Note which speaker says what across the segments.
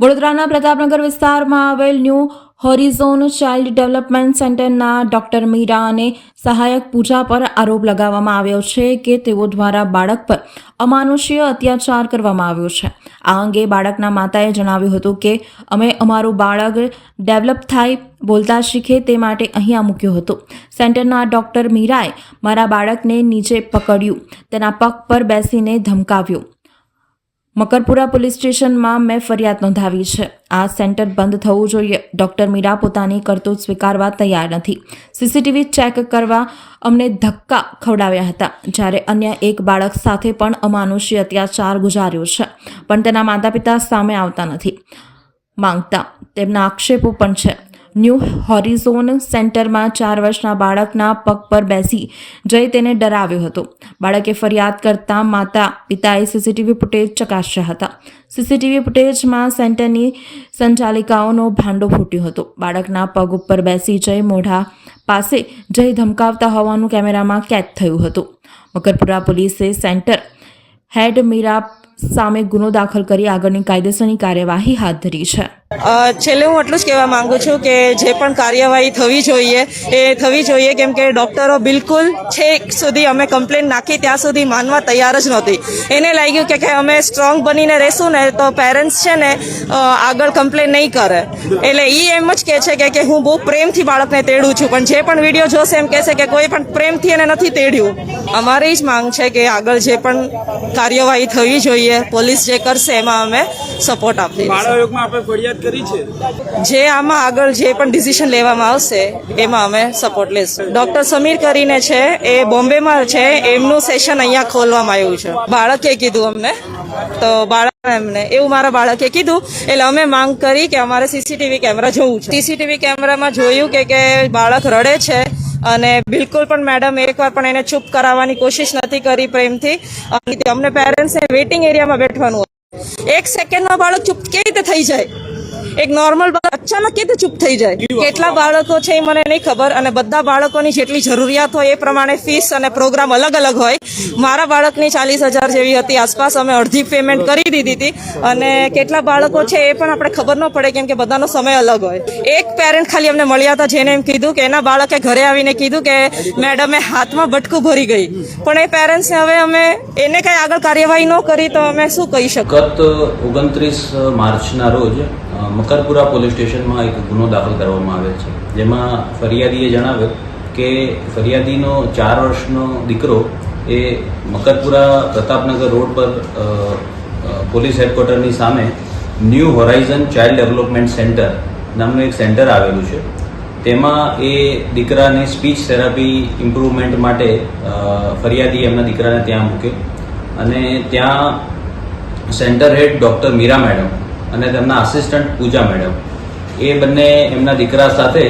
Speaker 1: વડોદરાના પ્રતાપનગર વિસ્તારમાં આવેલ ન્યૂ હોરિઝોન ચાઇલ્ડ ડેવલપમેન્ટ સેન્ટરના ડોક્ટર મીરા અને સહાયક પૂજા પર આરોપ લગાવવામાં આવ્યો છે કે તેઓ દ્વારા બાળક પર અમાનુષ્ય અત્યાચાર કરવામાં આવ્યો છે. આ અંગે બાળકના માતાએ જણાવ્યું હતું કે, અમે અમારું બાળક ડેવલપ થાય બોલતા શીખે તે માટે અહીંયા મૂક્યો હતો. સેન્ટરના ડોક્ટર મીરાએ મારા બાળકને નીચે પકડ્યું, તેના પગ પર બેસીને ધમકાવ્યું. મકરપુરા પોલીસ સ્ટેશનમાં મેં ફરિયાદ નોંધાવી છે. આ સેન્ટર બંધ થવું જોઈએ. ડોક્ટર મીરા પોતાની કરતૂત સ્વીકારવા તૈયાર નથી. સીસીટીવી ચેક કરવા અમને ધક્કા ખવડાવ્યા હતા. જ્યારે અન્ય એક બાળક સાથે પણ અમાનુષી અત્યાચાર ગુજાર્યો છે. પણ તેના માતા પિતા સામે આવતા નથી. માંગતા તેમના આક્ષેપો પણ છે. ન્યૂ હોરિઝોન સેન્ટરમાં ચાર વર્ષના બાળકના પગ પર બેસી જઈ તેને ડરાવ્યો હતો. બાળકે ફરિયાદ કરતા માતા પિતાએ સીસીટીવી ફૂટેજ ચકાસ્યા હતા. સીસીટીવી ફૂટેજમાં સેન્ટરની સંચાલિકાઓનો ભાંડો ફૂટ્યો હતો. બાળકના પગ ઉપર બેસી જઈ મોઢા પાસે જઈ ધમકાવતા હોવાનું કેમેરામાં કેદ થયું હતું. મકરપુરા પોલીસે સેન્ટર હેડ મીરા સામે ગુનો દાખલ કરી આગળની કાયદેસરની કાર્યવાહી હાથ ધરી છે.
Speaker 2: છેલ્લે હું એટલું જ કહેવા માંગુ છું કે જે પણ કાર્યવાહી થવી જોઈએ, એ થવી જોઈએ કેમ કે ડૉક્ટરો બિલકુલ છેક સુધી અમે કમ્પ્લેન નાખી ત્યાં સુધી માનવા તૈયાર જ નહોતી. એને લાગ્યું કે અમે સ્ટ્રોંગ બનીને રહેશું ને તો પેરેન્ટ્સ છે ને આગળ કમ્પ્લેન નહીં કરે. એટલે એ એમ જ કહે છે કે હું બહુ પ્રેમથી બાળકને તેડું છું, પણ જે પણ વીડિયો જોશે એમ કહેશે કે કોઈ પણ પ્રેમથી એને નથી તેડ્યું. અમારી જ માંગ છે કે આગળ જે પણ કાર્યવાહી થવી જોઈએ પોલીસ જે કરશે એમાં અમે સપોર્ટ આપીએ. જે આમાં આગળ જે પણ ડિસિઝન લેવામાં આવશે એમાં અમે સપોર્ટ લેશું. ડોક્ટર સમીર કરીને છે એ બોમ્બેમાં છે એમનું સેશન અહીંયા ખોલવામાં આવ્યું છે. બાળકે કીધું અમને. તો બાળક એમને એવું મારા બાળકે કીધું એટલે અમે માંગ કરી કે અમારે સીસીટીવી કેમેરા જોવું છે. સીસીટીવી કેમેરામાં જોયું કે કે બાળક રડે છે અને બિલકુલ પણ મેડમ, એકવાર પણ એને ચૂપ કરાવવાની કોશિશ નથી કરી પ્રેમથી. અને અમને પેરેન્ટ્સને વેઇટિંગ એરિયામાં બેઠવાનું એક સેકન્ડમાં બાળક ચૂપ કેવી રીતે થઈ જાય? એક નોર્મલ અચાનક કેવી ચૂપ થઈ જાય? કેટલા બાળકો છે એ મને નહીં ખબર અને બધા બાળકોની જેટલી જરૂરિયાત હોય એ પ્રમાણે ફીસ અને પ્રોગ્રામ અલગ અલગ હોય. મારા બાળકની ચાલીસ હજાર જેવી હતી. આસપાસ અમે અડધી પેમેન્ટ કરી દીધી હતી. અને કેટલા બાળકો છે એ પણ આપણે ખબર ન પડે કેમ કે બધાનો સમય અલગ હોય. એક પેરેન્ટ ખાલી અમને મળ્યા હતા જેને એમ કીધું કે એના બાળકે ઘરે આવીને કીધું કે મેડમે હાથમાં બટકું ભરી ગઈ. પણ એ પેરેન્ટ્સને હવે અમે એને કંઈ આગળ કાર્યવાહી ન કરી તો અમે શું કહી શકીએ?
Speaker 3: ગત ઓગણત્રીસ માર્ચના રોજ મકરપુરા પોલીસ સ્ટેશનમાં એક ગુનો દાખલ કરવામાં આવેલ છે. જેમાં ફરિયાદીએ જણાવ્યું કે ફરિયાદીનો ચાર વર્ષનો દીકરો એ મકરપુરા પ્રતાપનગર રોડ પર પોલીસ હેડક્વાર્ટરની સામે new horizon child development centre નામનું એક સેન્ટર આવેલું છે. તેમાં એ દીકરાને સ્પીચ થેરાપી ઇમ્પ્રુવમેન્ટ માટે ફરિયાદી એમના દીકરાને ત્યાં મૂક્યો. અને ત્યાં centre head doctor Meera madam અને તેમના આસિસ્ટન્ટ પૂજા મેડમ એ બંને એમના દીકરા સાથે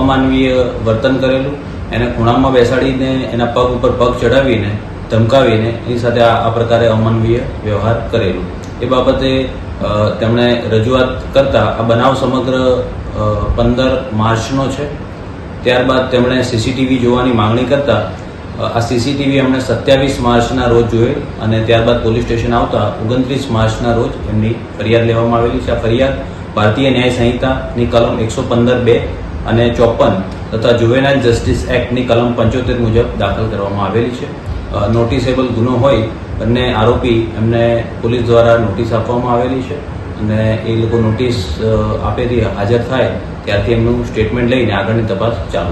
Speaker 3: અમાનવીય વર્તન કરેલું. એને ખૂણામાં બેસાડીને, એના પગ ઉપર પગ ચડાવીને ધમકાવીને, એની સાથે આ પ્રકારે અમાનવીય વ્યવહાર કરેલું. એ બાબતે તેમણે રજૂઆત કરતા આ બનાવ સમગ્ર પંદર માર્ચનો છે. ત્યારબાદ તેમણે સીસીટીવી જોવાની માંગણી કરતા આ સીસીટીવી એમણે સત્યાવીસ માર્ચના રોજ જોઈ અને ત્યારબાદ પોલીસ સ્ટેશન આવતા ઓગણત્રીસ માર્ચના રોજ એમની ફરિયાદ લેવામાં આવેલી છે. આ ફરિયાદ ભારતીય ન્યાય સંહિતાની કલમ એકસો પંદર બે અને ચોપન તથા જુવેનાઇલ જસ્ટિસ એક્ટની કલમ પંચોતેર મુજબ દાખલ કરવામાં આવેલી છે. નોટિસેબલ ગુનો હોય બંને આરોપી એમને પોલીસ દ્વારા નોટિસ આપવામાં આવેલી છે અને એ લોકો નોટિસ આપેલી હાજર થાય ત્યારથી એમનું સ્ટેટમેન્ટ લઈને આગળની તપાસ ચાલુ